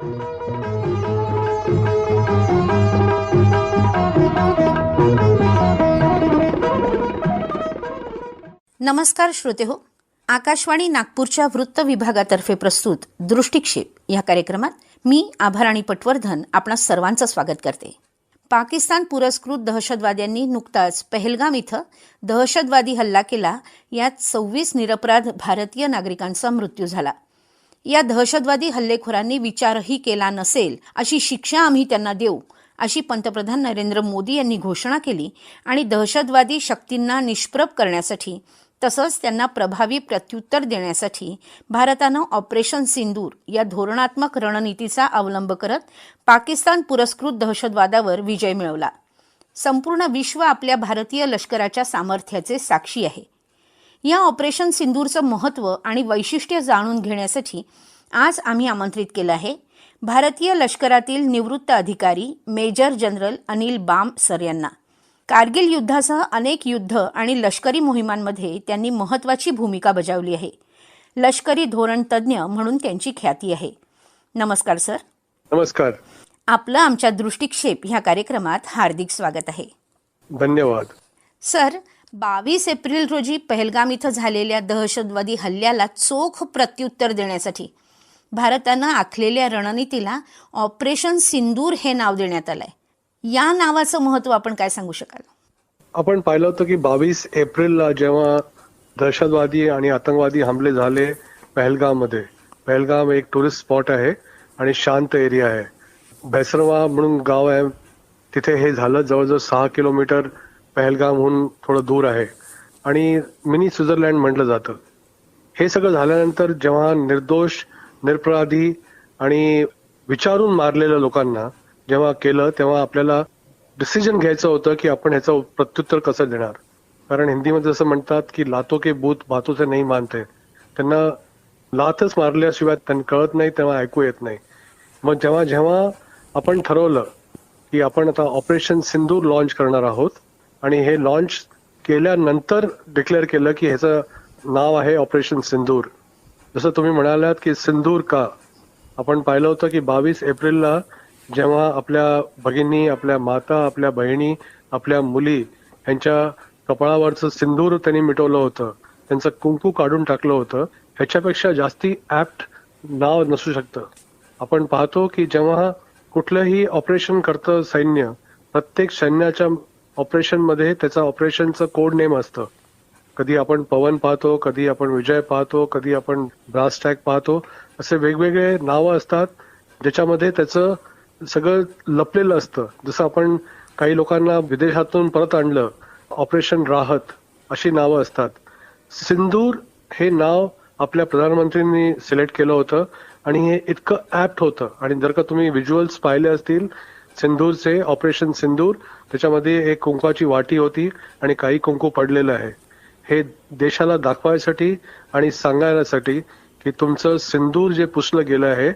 नमस्कार श्रोते हो आकाशवाणी नागपूरच्या वृत्त विभागातर्फे प्रस्तुत दृष्टिक्षेप या कार्यक्रमात मी आभाराणी पटवर्धन आपणा सर्वांचं स्वागत करते. पाकिस्तान पुरस्कृत दहशतवाद्यांनी नुकताच पहलगाम इथं दहशतवादी हल्ला केला यात सव्वीस निरपराध भारतीय नागरिकांचा मृत्यू झाला. या दहशतवादी हल्लेखोरांनी विचारही केला नसेल अशी शिक्षा आम्ही त्यांना देऊ अशी पंतप्रधान नरेंद्र मोदी यांनी घोषणा केली आणि दहशतवादी शक्तींना निष्प्रभ करण्यासाठी तसंच त्यांना प्रभावी प्रत्युत्तर देण्यासाठी भारतानं ऑपरेशन सिंदूर या धोरणात्मक रणनीतीचा अवलंब करत पाकिस्तान पुरस्कृत दहशतवादावर विजय मिळवला. संपूर्ण विश्व आपल्या भारतीय लष्कराच्या सामर्थ्याचे साक्षी आहे. या ऑपरेशन सिंदूरचं महत्त्व आणि वैशिष्ट्य जाणून घेण्यासाठी आज आम्ही आमंत्रित केलं आहे. भारतीय लष्करातील निवृत्त अधिकारी major general Anil Bam sir यांना. कारगिल युद्धासह अनेक युद्ध आणि लष्करी मोहिमांमध्ये त्यांनी महत्त्वाची भूमिका बजावली आहे. लष्करी धोरण तज्ज्ञ म्हणून त्यांची ख्याती आहे. नमस्कार सर. नमस्कार. आपलं आमच्या दृष्टिक्षेप ह्या कार्यक्रमात हार्दिक स्वागत आहे. धन्यवाद. सर बावीस एप्रिल रोजी पहलगाम इथं झालेल्या दहशतवादी हल्ल्याला चोख प्रत्युत्तर देण्यासाठी भारतानं आखलेल्या रणनीतीला ऑपरेशन सिंदूर हे नाव देण्यात आलंय. या नावाचं महत्त्व आपण काय सांगू शकाल? आपण पाहिलं होतं की बावीस एप्रिलला जेव्हा दहशतवादी आणि आतंकवादी हमले झाले पहलगाममध्ये पहलगाम एक टुरिस्ट स्पॉट आहे आणि शांत एरिया आहे. भैसरवा म्हणून गाव आहे. तिथे हे झालं जवळजवळ सहा किलोमीटर पहलगामहून थोडं दूर आहे. आणि मिनी स्वित्झर्लंड म्हटलं जातं. हे सगळं झाल्यानंतर जेव्हा निर्दोष निरपराधी आणि विचारून मारलेल्या लोकांना जेव्हा केलं तेव्हा आपल्याला डिसिजन घ्यायचं होतं की आपण ह्याचं प्रत्युत्तर कसं देणार. कारण हिंदीमध्ये जसं म्हणतात की लातो के बूथ बातों नाही मानते. त्यांना लातच मारल्याशिवाय त्यांना कळत नाही तेव्हा ऐकू येत नाही. मग जेव्हा जेव्हा आपण ठरवलं की आपण आता ऑपरेशन सिंदूर लॉन्च करणार आहोत आणि हे लॉन्च केल्यानंतर डिक्लेअर केलं की ह्याचं नाव आहे ऑपरेशन सिंदूर जसं तुम्ही म्हणालात की सिंदूर का? आपण पाहिलं होतं की बावीस एप्रिलला जेव्हा आपल्या भगिनी आपल्या माता आपल्या बहिणी आपल्या मुली यांच्या कपाळावरचं सिंदूर त्यांनी मिटवलं होतं. त्यांचं कुंकू काढून टाकलं होतं. ह्याच्यापेक्षा जास्ती ऍप्ट नाव नसू शकतं. आपण पाहतो की जेव्हा कुठलंही ऑपरेशन करतं सैन्य प्रत्येक सैन्याच्या ऑपरेशनमध्ये त्याचा ऑपरेशनचं कोड नेम असतं. कधी आपण पवन पाहतो कधी आपण विजय पाहतो कधी आपण ब्रास्टॅग पाहतो असे वेगवेगळे नावं असतात ज्याच्यामध्ये त्याचं सगळं लपलेलं असतं. जसं आपण काही लोकांना विदेशातून परत आणलं ऑपरेशन राहत अशी नावं असतात. सिंदूर हे नाव आपल्या प्रधानमंत्र्यांनी सिलेक्ट केलं होतं आणि हे इतकं ऍप्ट होतं. आणि जर का तुम्ही व्हिज्युअल्स पाहिले असतील सिंदूरचे ऑपरेशन सिंदूर त्याच्यामध्ये एक कुंकाची वाटी होती आणि काही कुंकू पडलेलं आहे. हे देशाला दाखवायसाठी आणि सांगायसाठी की तुमचं सिंदूर जे पुसलं गेलं आहे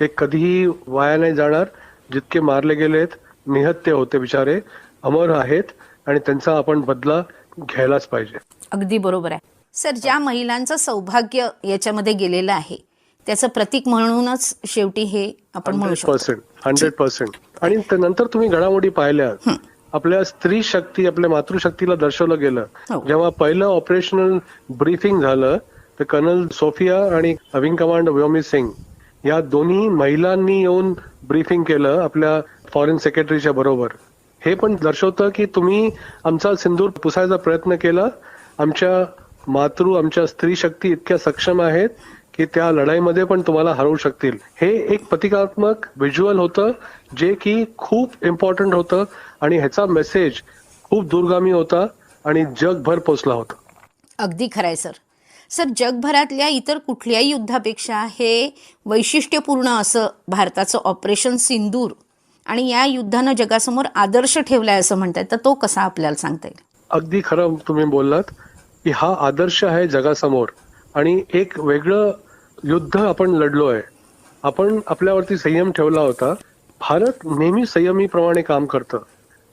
ते कधीही वाया नाही जाणार. जितके मारले गेलेत निहत्य होते बिचारे अमर आहेत आणि त्यांचा आपण बदला घ्यायलाच पाहिजे. अगदी बरोबर आहे. सर ज्या महिलांचं सौभाग्य याच्यामध्ये गेलेलं आहे त्याचं प्रतीक म्हणूनच शेवटी हे आपण म्हणू हंड्रेड शकतो पर्सेंट हंड्रेड पर्सेंट. आणि नंतर तुम्ही घडामोडी पाहिल्या आपल्या स्त्री शक्ती आपल्या मातृशक्तीला दर्शवलं गेलं. हो. जेव्हा पहिलं ऑपरेशनल ब्रीफिंग झालं तर कर्नल सोफिया आणि विंग कमांडर व्योमी सिंग या दोन्ही महिलांनी येऊन ब्रीफिंग केलं आपल्या फॉरेन सेक्रेटरीच्या बरोबर. हे पण दर्शवतं की तुम्ही आमचा सिंदूर पुसायचा प्रयत्न केला. आमच्या मातृ आमच्या स्त्री शक्ती इतक्या सक्षम आहेत. की त्या लढाईमध्ये पण तुम्हाला हरवू शकतील. हे एक प्रतिकात्मक व्हिज्युअल होतं जे की खूप इम्पॉर्टंट होतं आणि ह्याचा मेसेज खूप दूरगामी होता आणि जगभर पोचला होता. अगदी खरंय सर. सर जगभरातल्या इतर कुठल्याही युद्धापेक्षा हे वैशिष्ट्यपूर्ण असं भारताचं ऑपरेशन सिंदूर आणि या युद्धानं जगासमोर आदर्श ठेवलाय असं म्हणताय तर तो कसा आपल्याला सांगता येईल? अगदी खरं तुम्ही बोललात की हा आदर्श आहे जगासमोर आणि एक वेगळं युद्ध आपण लढलो आहे आपण आपल्यावरती संयम ठेवला होता. भारत नेहमी संयमीप्रमाणे काम करतं.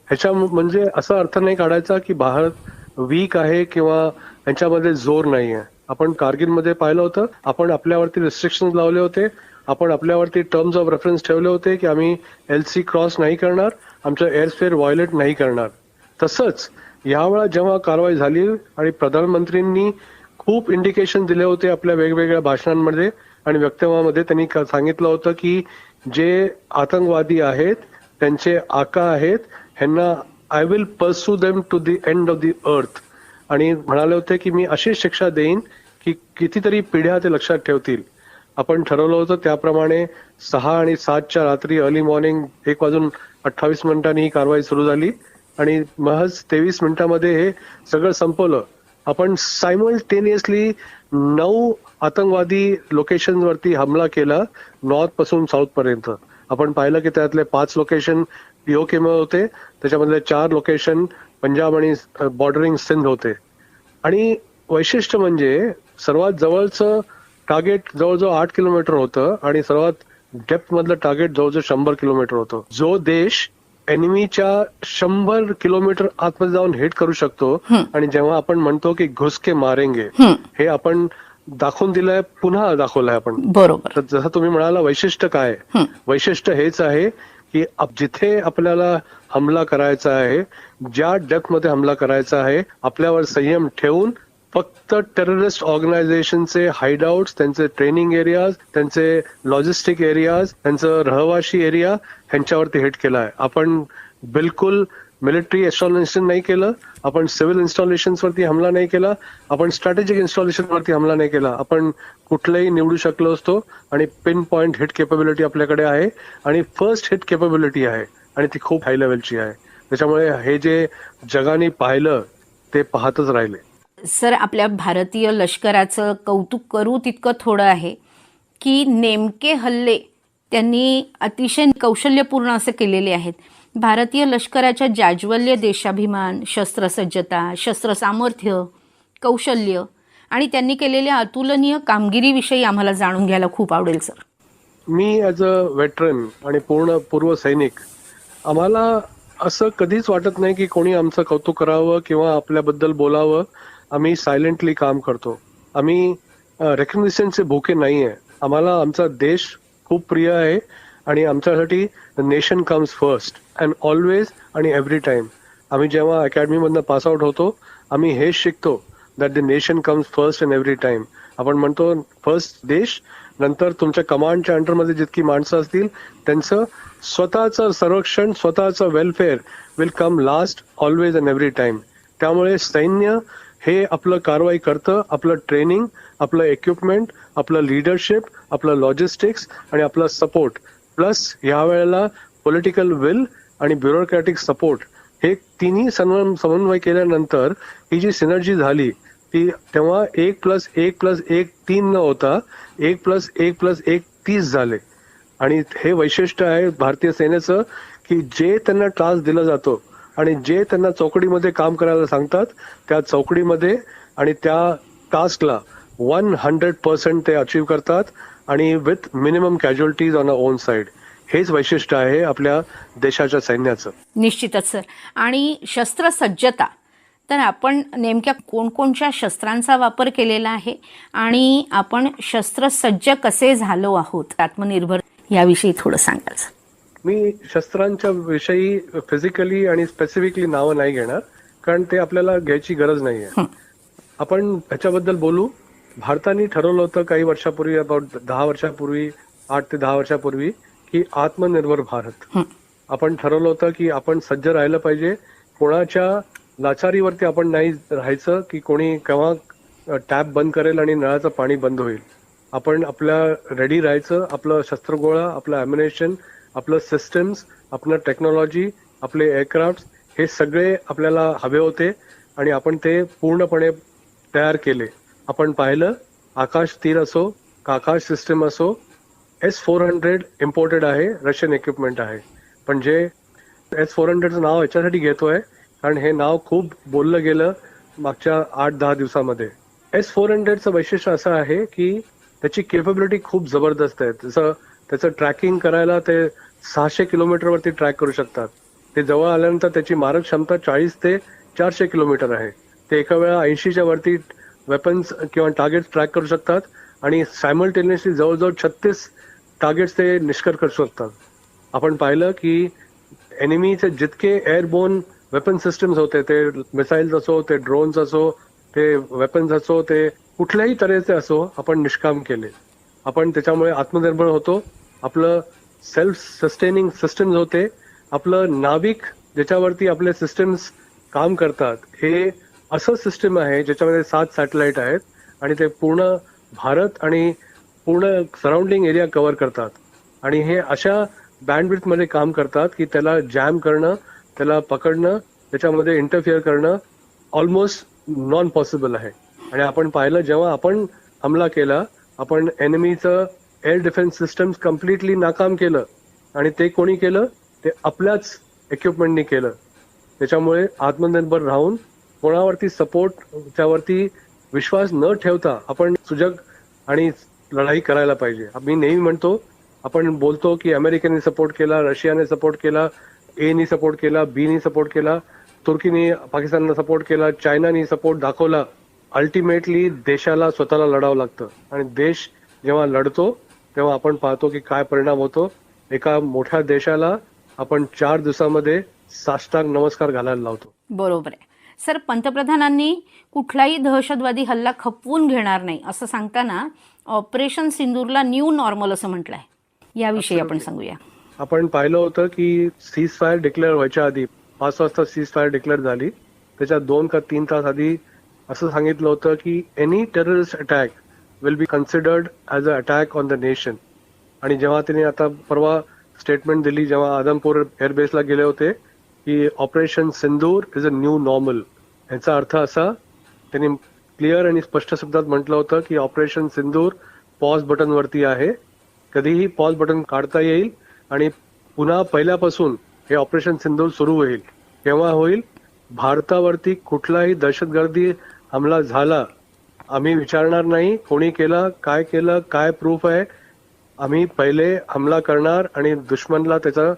ह्याच्या म्हणजे असा अर्थ नाही काढायचा की भारत वीक आहे किंवा ह्याच्यामध्ये जोर नाही आहे आपण कारगिलमध्ये पाहिलं होतं. आपण आपल्यावरती रिस्ट्रिक्शन लावले होते. आपण आपल्यावरती टर्म्स ऑफ रेफरन्स ठेवले होते की आम्ही एल सी क्रॉस नाही करणार. आमचं एअरस्फेअर व्हायलेट नाही करणार. तसंच यावेळा जेव्हा कारवाई झाली आणि प्रधानमंत्रींनी खूप इंडिकेशन दिले होते आपल्या वेगवेगळ्या भाषणांमध्ये आणि वक्तव्यामध्ये त्यांनी क- सांगितलं होतं की जे आतंकवादी आहेत त्यांचे आका आहेत ह्यांना I will pursue them to the end of the earth आणि म्हणाले होते की मी अशी शिक्षा देईन की कितीतरी पिढ्या ते लक्षात ठेवतील. आपण ठरवलं होतं त्याप्रमाणे सहा आणि सातच्या रात्री अर्ली मॉर्निंग एक वाजून अठ्ठावीस मिनिटांनी ही कारवाई सुरू झाली. आणि महज तेवीस मिनिटांमध्ये हे सगळं संपवलं. आपण सायमल्टेनियसली नऊ आतंकवादी लोकेशनवरती हमला केला नॉर्थपासून साऊथ पर्यंत. आपण पाहिलं की त्यातले पाच लोकेशन पीओके मध्ये होते त्याच्यामधले चार लोकेशन पंजाब आणि बॉर्डरिंग सिंध होते. आणि वैशिष्ट्य म्हणजे सर्वात जवळचं टार्गेट जवळजवळ आठ किलोमीटर होतं आणि सर्वात डेप्थ मधलं टार्गेट जवळजवळ शंभर किलोमीटर होतं. जो देश एनिमीच्या शंभर किलोमीटर आतमध्ये जाऊन हिट करू शकतो. आणि जेव्हा आपण म्हणतो की घुसके मारेंगे हं, आपण दाखवून दिलंय पुन्हा दाखवलंय आपण. बरोबर. तर जसं तुम्ही म्हणाला वैशिष्ट्य काय. वैशिष्ट्य हेच आहे की जिथे आपल्याला हमला करायचा आहे ज्या डेप्थमध्ये हमला करायचा आहे आपल्यावर संयम ठेवून फक्त टेररिस्ट ऑर्गनायझेशनचे हाईडआउट त्यांचे ट्रेनिंग एरियाज त्यांचे लॉजिस्टिक एरियाज त्यांचं रहवाशी एरिया ह्यांच्यावरती हिट केला आहे आपण बिलकुल मिलिटरी इन्स्टॉलेशन नाही केलं आपण सिव्हिल इन्स्टॉलेशन वरती हमला नाही केला आपण स्ट्रॅटेजिक इन्स्टॉलेशन वरती हमला नाही केला. आपण कुठलंही निवडू शकलो असतो आणि पिन पॉइंट हिट केपेबिलिटी आपल्याकडे आहे आणि फर्स्ट हिट केपेबिलिटी आहे आणि ती खूप हाय लेवलची आहे. त्याच्यामुळे हे जे जगाने पाहिलं ते पाहतच राहिले. सर आपल्या भारतीय लष्कराचं कौतुक करू तितकं थोडं आहे की नेमके हल्ले त्यांनी अतिशय कौशल्यपूर्ण असे केलेले आहेत. भारतीय लष्कराच्या जाज्वल्य देशाभिमान शस्त्रसज्जता शस्त्रसामर्थ्य कौशल्य आणि त्यांनी केलेल्या अतुलनीय कामगिरीविषयी आम्हाला जाणून घ्यायला खूप आवडेल सर. मी ॲज अ वेटरन आणि पूर्ण पूर्व सैनिक आम्हाला असं कधीच वाटत नाही की कोणी आमचं कौतुक करावं किंवा आपल्याबद्दल बोलावं. आम्ही सायलेंटली काम करतो. आम्ही रेकग्निशनचे भूके नाही आहे. आम्हाला आमचा देश खूप प्रिय आहे आणि आमच्यासाठी nation comes first and always आणि एव्हरी टाइम आम्ही जेव्हा अकॅडमीमधनं पासआउट होतो आम्ही हे शिकतो that the nation comes first and every time आपण म्हणतो फर्स्ट देश नंतर तुमच्या कमांडच्या अंडरमध्ये जितकी माणसं असतील त्यांचं स्वतःचं संरक्षण स्वतःचं welfare will come last always and every time त्यामुळे सैन्य हे आपलं कारवाई करतं आपलं ट्रेनिंग आपलं इक्विपमेंट आपलं लिडरशिप आपलं लॉजिस्टिक्स आणि आपला सपोर्ट प्लस ह्या वेळेला पॉलिटिकल विल आणि ब्युरोक्रॅटिक सपोर्ट हे तिन्ही समन्वय केल्यानंतर ही जी सिनर्जी झाली ती तेव्हा एक प्लस एक प्लस एक तीन न होता एक प्लस एक प्लस एक तीस झाले. आणि हे वैशिष्ट्य आहे भारतीय सेनेचं की जे त्यांना टास्क दिला जातो आणि जे त्यांना चौकडीमध्ये काम करायला सांगतात त्या चौकडीमध्ये आणि त्या टास्कला वन हंड्रेड पर्सेंट ते अचीव्ह करतात आणि with minimum casualties on a own side हेच वैशिष्ट्य आहे आपल्या देशाच्या सैन्याचं. निश्चितच सर. आणि शस्त्रसज्जता. तर आपण नेमक्या कोणकोणत्या शस्त्रांचा वापर केलेला आहे आणि आपण शस्त्रसज्ज कसे झालो आहोत? आत्मनिर्भर. याविषयी थोडं सांगायचं मी शस्त्रांच्या विषयी फिजिकली आणि स्पेसिफिकली नावं नाही घेणार कारण ते आपल्याला घ्यायची गरज नाही आहे. आपण ह्याच्याबद्दल बोलू. भारताने ठरवलं होतं काही वर्षापूर्वी अबाउट दहा वर्षापूर्वी आठ ते दहा वर्षापूर्वी की आत्मनिर्भर भारत. आपण ठरवलं होतं की आपण सज्ज राहिलं पाहिजे. कोणाच्या लाचारीवरती आपण नाही राहायचं की कोणी केव्हा टॅप बंद करेल आणि नळाचं पाणी बंद होईल. आपण आपल्या रेडी राहायचं आपलं शस्त्रगोळा आपलं अम्युनेशन आपलं सिस्टम्स आपलं टेक्नॉलॉजी आपले एअरक्राफ्ट हे सगळे आपल्याला हवे होते आणि आपण ते पूर्णपणे तयार केले. आपण पाहिलं आकाश तीर असो का आकाश सिस्टम असो एस फोर हंड्रेड इम्पोर्टेड आहे रशियन इक्विपमेंट आहे. पण जे एस फोर हंड्रेडचं नाव याच्यासाठी घेतो आहे कारण हे नाव खूप बोललं गेलं मागच्या आठ दहा दिवसामध्ये एस फोर हंड्रेडचं वैशिष्ट्य असं आहे की त्याची केपेबिलिटी खूप जबरदस्त आहे. जसं त्याचं ट्रॅकिंग करायला ते सहाशे किलोमीटरवरती ट्रॅक करू शकतात. ते जवळ आल्यानंतर त्याची मारक क्षमता चाळीस ते चारशे किलोमीटर आहे. ते एका वेळा ऐंशीच्या वरती वेपन्स किंवा टार्गेट ट्रॅक करू शकतात आणि सायमल्टेनियसली जवळजवळ छत्तीस टार्गेट्स ते निष्कर करू शकतात. आपण पाहिलं की एनिमीचे जितके एअरबोन वेपन सिस्टम्स होते ते मिसाईल्स असो ते ड्रोन्स असो ते वेपन्स असो ते कुठल्याही तऱ्हेचे असो आपण निष्काम केले. आपण त्याच्यामुळे आत्मनिर्भर होतो. आपलं सेल्फ सस्टेनिंग सिस्टम्स होते आपलं नाविक ज्याच्यावरती आपले सिस्टम्स काम करतात हे असं सिस्टम आहे ज्याच्यामध्ये सात सॅटेलाइट आहेत आणि ते पूर्ण भारत आणि पूर्ण सराउंडिंग एरिया कव्हर करतात. आणि हे अशा बँडविड्थमध्ये काम करतात की त्याला जॅम करणं त्याला पकडणं त्याच्यामध्ये इंटरफिअर करणं ऑलमोस्ट नॉन पॉसिबल आहे. आणि आपण पाहिलं जेव्हा आपण हमला केला आपण एनिमीचं एअर डिफेन्स सिस्टम्स कम्प्लिटली नाकाम केलं आणि ते कोणी केलं? ते आपल्याच इक्विपमेंटनी केलं. त्याच्यामुळे आत्मनिर्भर राहून कोणावरती सपोर्ट त्यावरती विश्वास न ठेवता आपण सुजग आणि लढाई करायला पाहिजे. मी नेहमी म्हणतो आपण बोलतो की अमेरिकेने सपोर्ट केला रशियाने सपोर्ट केला एनी सपोर्ट केला बीनी सपोर्ट केला तुर्कीने पाकिस्तानला सपोर्ट केला चायनाने सपोर्ट दाखवला अल्टिमेटली देशाला स्वतःला लढावं लागतं. आणि देश जेव्हा लढतो तेव्हा आपण पाहतो की काय परिणाम होतो. एका मोठ्या देशाला आपण चार दिवसामध्ये साष्टांग नमस्कार घालायला लावतो. बरोबर आहे. सर पंतप्रधानांनी कुठलाही दहशतवादी हल्ला खपवून घेणार नाही असं सांगताना ऑपरेशन सिंदूरला न्यू नॉर्मल असं म्हटलंय. याविषयी आपण सांगूया. आपण पाहिलं होतं की सीज फायर डिक्लेअर व्हायच्या आधी पाच वाजता सीज फायर डिक्लेअर झाली. त्याच्या दोन का तीन तास आधी असं सांगितलं होतं की any terrorist attack will be considered as a attack on the nation आणि जेव्हा त्यांनी आता परवा स्टेटमेंट दिली जेव्हा आदमपूर एअरबेसला गेले होते की operation Sindoor is a new normal याचा अर्थ असा त्यांनी क्लिअर आणि स्पष्ट शब्दात म्हटलं होतं की ऑपरेशन सिंदूर पॉज बटनवरती आहे. कधीही पॉज बटन काढता येईल आणि पुन्हा पहिल्यापासून हे ऑपरेशन सिंदूर सुरू होईल. केव्हा होईल? भारतावरती कुठलाही दहशतगर्दी हमला झाला. आम्ही विचारणार नाही कोणी केला काय केलं काय प्रूफ आहे. आम्ही पहिले हमला करणार आणि दुश्मनला त्याचा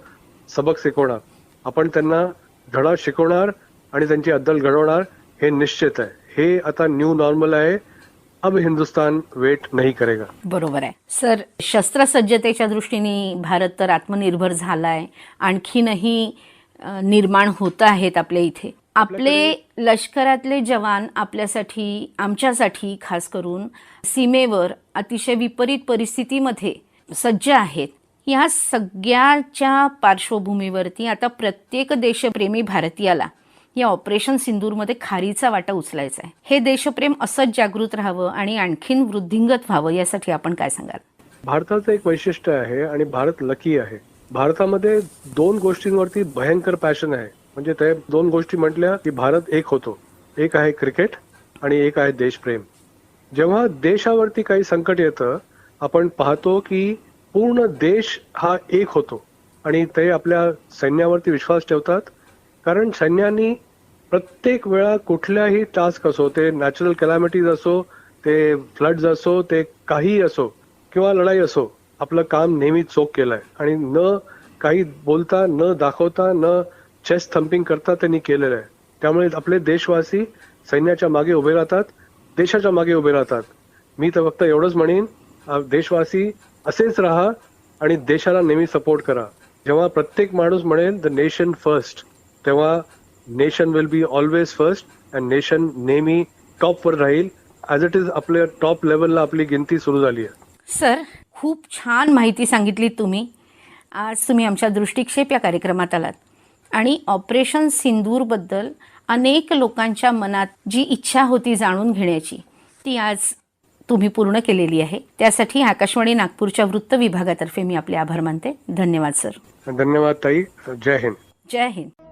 सबक शिकवणार. आपण त्यांना धडा शिकवणार आणि त्यांची अद्दल घडवणार हे निश्चित आहे. हे आता न्यू नॉर्मल आहे. अब हिंदुस्तान वेट नाही करेगा. बरोबर आहे. सर शस्त्रसज्जतेच्या दृष्टीने भारत तर आत्मनिर्भर झालाय. आणखीनही निर्माण होत आहेत आपल्या इथे. आपले लष्करातले जवान आपल्यासाठी आमच्यासाठी खास करून सीमेवर अतिशय विपरीत परिस्थितीमध्ये सज्ज आहेत. या सगळ्याच्या पार्श्वभूमीवरती आता प्रत्येक देशप्रेमी भारतीयाला या ऑपरेशन सिंदूरमध्ये खारीचा वाटा उचलायचा आहे. हे देशप्रेम असंच जागृत राहावं आणि आणखीन वृद्धिंगत व्हावं यासाठी आपण काय सांगाल? भारताचं एक वैशिष्ट्य आहे आणि भारत लकी आहे. भारतामध्ये दोन गोष्टींवरती भयंकर पॅशन आहे. म्हणजे ते दोन गोष्टी म्हटल्या की भारत एक होतो. एक आहे क्रिकेट आणि एक आहे देशप्रेम. जेव्हा देशावरती काही संकट येतं आपण पाहतो की पूर्ण देश हा एक होतो आणि ते आपल्या सैन्यावरती विश्वास ठेवतात. कारण सैन्यानी प्रत्येक वेळा कुठल्याही टास्क असो ते नॅचरल कॅलॅमिटीज असो ते फ्लड्स असो ते काही असो किंवा लढाई असो आपलं काम नेहमी चोख केलंय. आणि न काही बोलता न दाखवता न चेस्ट थम्पिंग करता त्यांनी केलेलं आहे. त्यामुळे आपले देशवासी सैन्याच्या मागे उभे राहतात देशाच्या मागे उभे राहतात. मी तर फक्त एवढंच म्हणेन देशवासी असेच राहा आणि देशाला नेहमी सपोर्ट करा. जेव्हा प्रत्येक माणूस म्हणेल द नेशन फर्स्ट तेव्हा nation will be always first and nation नेहमी टॉपवर राहील. ॲज इट इज आपल्या टॉप लेवलला आपली गिनती सुरू झाली आहे. सर खूप छान माहिती सांगितली तुम्ही. आज तुम्ही आमच्या दृष्टिक्षेप या कार्यक्रमात आलात. आणि ऑपरेशन सिंदूरबद्दल अनेक लोकांच्या मनात जी इच्छा होती जाणून घेण्याची ती आज तुम्ही पूर्ण केलेली आहे. त्यासाठी आकाशवाणी नागपूरच्या वृत्त विभागातर्फे मी आपले आभार मानते. धन्यवाद सर. धन्यवाद ताई. जय हिंद. जय हिंद.